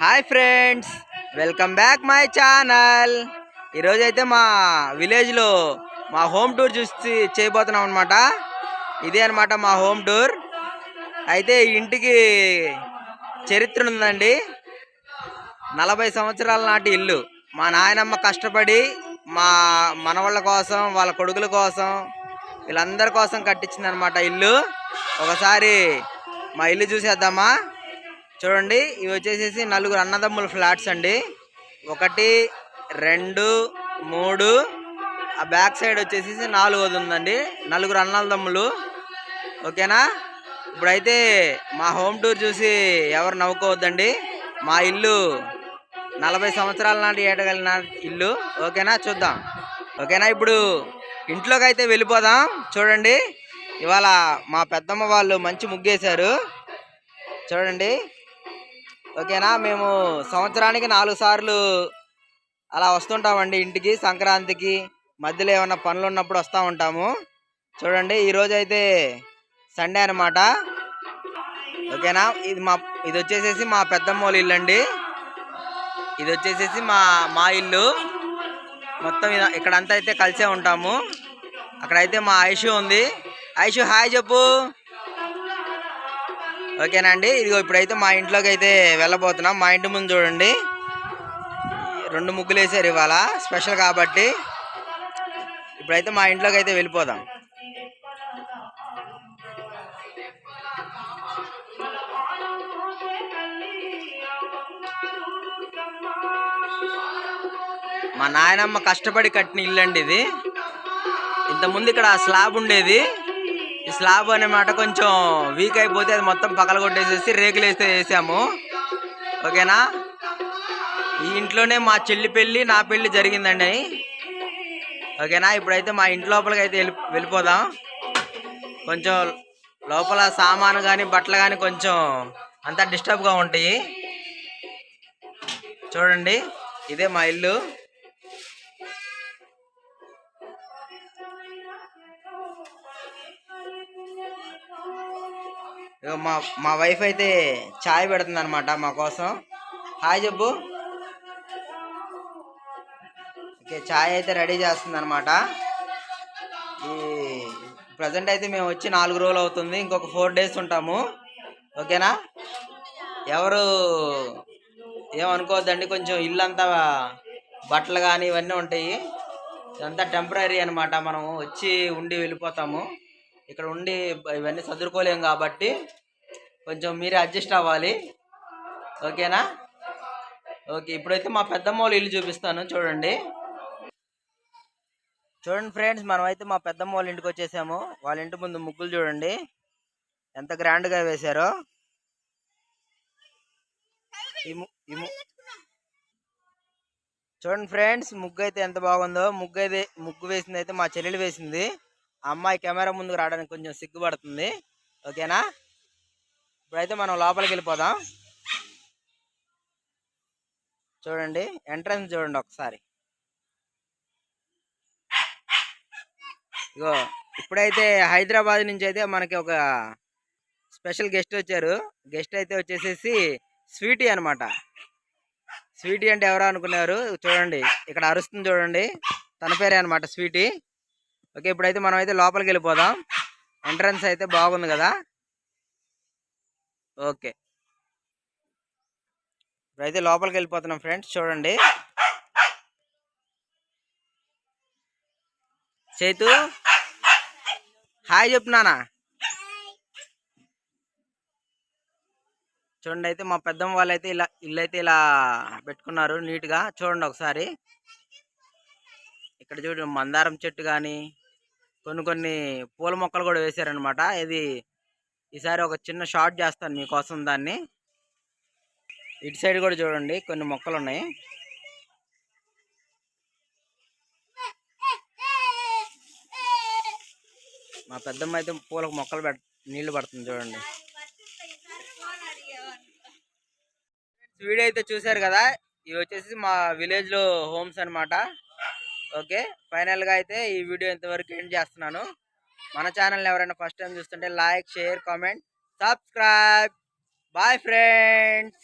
Hi friends welcome back my channel. ఈరోజైతే అయితే మా విలేజ్లో మా హోమ్ టూర్ చూసి చేయబోతున్నాం అనమాట ఇదే అనమాట మా హోమ్ టూర్. అయితే ఇంటికి చరిత్ర ఉందండి. నలభై సంవత్సరాల నాటి ఇల్లు. మా నాయనమ్మ కష్టపడి మా మనవాళ్ళ కోసం వాళ్ళ కొడుకుల కోసం వీళ్ళందరి కోసం కట్టించింది అనమాట ఇల్లు. ఒకసారి మా ఇల్లు చూసేద్దామా? చూడండి ఇవి వచ్చేసేసి నలుగురు అన్నదమ్ముల ఫ్లాట్స్ అండి. ఒకటి రెండు మూడు. ఆ బ్యాక్ సైడ్ వచ్చేసేసి నాలుగోది ఉందండి. నలుగురు అన్నదమ్ములు. ఓకేనా? ఇప్పుడైతే మా హోమ్ టూర్ చూసి ఎవరు నవ్వుకోవద్దండి. మా ఇల్లు నలభై సంవత్సరాల నాటి ఏటగలిగిన ఇల్లు. ఓకేనా? చూద్దాం. ఓకేనా? ఇప్పుడు ఇంట్లోకి అయితే వెళ్ళిపోదాం. చూడండి. ఇవాళ మా పెద్దమ్మ వాళ్ళు మంచి ముగ్గేశారు. చూడండి. ఓకేనా? మేము సంవత్సరానికి నాలుగు సార్లు అలా వస్తుంటామండి ఇంటికి సంక్రాంతికి. మధ్యలో ఏమైనా పనులు ఉన్నప్పుడు వస్తూ ఉంటాము. చూడండి ఈరోజు అయితే సండే అనమాట ఓకేనా? ఇది మా ఇది వచ్చేసేసి మా పెద్దమ్మ వాళ్ళ ఇల్లు అండి. ఇది వచ్చేసేసి మా మా ఇల్లు. మొత్తం ఇక్కడంతా అయితే కలిసే ఉంటాము. అక్కడైతే మా ఐషు ఉంది. ఐషు హాయ్ చెప్పు. ఓకేనా అండి ఇదిగో ఇప్పుడైతే మా ఇంట్లోకి అయితే వెళ్ళబోతున్నాం. మా ఇంటి ముందు చూడండి. రెండు ముగ్గులు వేసారు ఇవాళ స్పెషల్ కాబట్టి. ఇప్పుడైతే మా ఇంట్లోకి అయితే వెళ్ళిపోదాం. మా నాయనమ్మ కష్టపడి కట్టిన ఇల్లు అండి ఇది. ఇంతకుముందు ఇక్కడ స్లాబ్ ఉండేది. స్లాబ్ అన్నమాట కొంచెం వీక్ అయిపోతే అది మొత్తం పగలగొట్టేసేసి రేకులు వేస్తే వేసాము. ఓకేనా? ఈ ఇంట్లోనే మా చెల్లి పెళ్ళి నా పెళ్ళి జరిగిందండి. ఓకేనా? ఇప్పుడైతే మా ఇంటి లోపలికి అయితే వెళ్ళి వెళ్ళిపోదాం. కొంచెం లోపల సామాను కానీ బట్టలు కానీ కొంచెం అంతా డిస్టర్బ్గా ఉంటాయి. చూడండి ఇదే మా ఇల్లు. మా మా వైఫ్ అయితే చాయ్ పెడుతుంది అనమాట మా కోసం. హాయ్ జబ్బు. ఓకే చాయ్ అయితే రెడీ చేస్తుంది అనమాట ఈ ప్రజెంట్ అయితే మేము వచ్చి నాలుగు రోజులు అవుతుంది. ఇంకొక ఫోర్ డేస్ ఉంటాము. ఓకేనా? ఎవరు ఏమనుకోవద్దండి కొంచెం ఇల్లు అంతా బట్టలు కానీ ఇవన్నీ ఉంటాయి. ఇదంతా టెంపరీ అనమాట మనం వచ్చి ఉండి వెళ్ళిపోతాము. ఇక్కడ ఉండి ఇవన్నీ చదువుకోలేము కాబట్టి కొంచెం మీరే అడ్జస్ట్ అవ్వాలి. ఓకేనా? ఓకే ఇప్పుడైతే మా పెద్దమ్మ వాళ్ళ ఇల్లు చూపిస్తాను చూడండి. చూడండి ఫ్రెండ్స్ మనం అయితే మా పెద్దమ్మ వాళ్ళ ఇంటికి వచ్చేసాము. వాళ్ళ ఇంటి ముందు ముగ్గులు చూడండి. ఎంత గ్రాండ్గా వేశారో. చూడండి ఫ్రెండ్స్ ముగ్గు అయితే ఎంత బాగుందో. ముగ్గు అయితే ముగ్గు వేసింది అయితే మా చెల్లెలు వేసింది. అమ్మాయి కెమెరా ముందుకు రావడానికి కొంచెం సిగ్గుపడుతుంది. ఓకేనా? ఇప్పుడైతే మనం లోపలికి వెళ్ళిపోదాం. చూడండి ఎంట్రన్స్ చూడండి ఒకసారి. ఇగో ఇప్పుడైతే హైదరాబాద్ నుంచి అయితే మనకి ఒక స్పెషల్ గెస్ట్ వచ్చారు. గెస్ట్ అయితే వచ్చేసేసి స్వీటీ అనమాట స్వీటీ అంటే ఎవరో అనుకున్నారు? చూడండి ఇక్కడ అరుస్తుంది చూడండి. తన పేరే అనమాట స్వీటీ. ఓకే ఇప్పుడైతే మనం అయితే లోపలికి వెళ్ళిపోదాం ఎంట్రన్స్ అయితే బాగుంది కదా? ఓకే. ఇప్పుడైతే లోపలికి వెళ్ళిపోతున్నాం ఫ్రెండ్స్ చూడండి. చేతు హాయ్ చెప్తున్నానా చూడండి అయితే మా పెద్దమ్మ వాళ్ళు అయితే ఇలా ఇల్లు అయితే ఇలా పెట్టుకున్నారు నీట్గా. చూడండి ఒకసారి. ఇక్కడ చూడండి మందారం చెట్టు కానీ కొన్ని కొన్ని పూల మొక్కలు కూడా వేశారనమాట ఇది ఈసారి ఒక చిన్న షార్ట్ చేస్తాను మీకోసం దాన్ని. ఇటు సైడ్ కూడా చూడండి కొన్ని మొక్కలు ఉన్నాయి మా పెద్దమ్మ అయితే పూలకు మొక్కలు పెట్ నీళ్ళు పడుతుంది చూడండి. వీడియో అయితే చూశారు కదా ఇవి వచ్చేసి మా విలేజ్లో హోమ్స్ అన్నమాట. ఓకే. ఫైనల్గా అయితే ఈ వీడియో ఇంతవరకు ఎండ్ చేస్తున్నాను. మన ఛానల్ని ఎవరైనా ఫస్ట్ టైం చూస్తుంటే like share comment subscribe. Bye friends!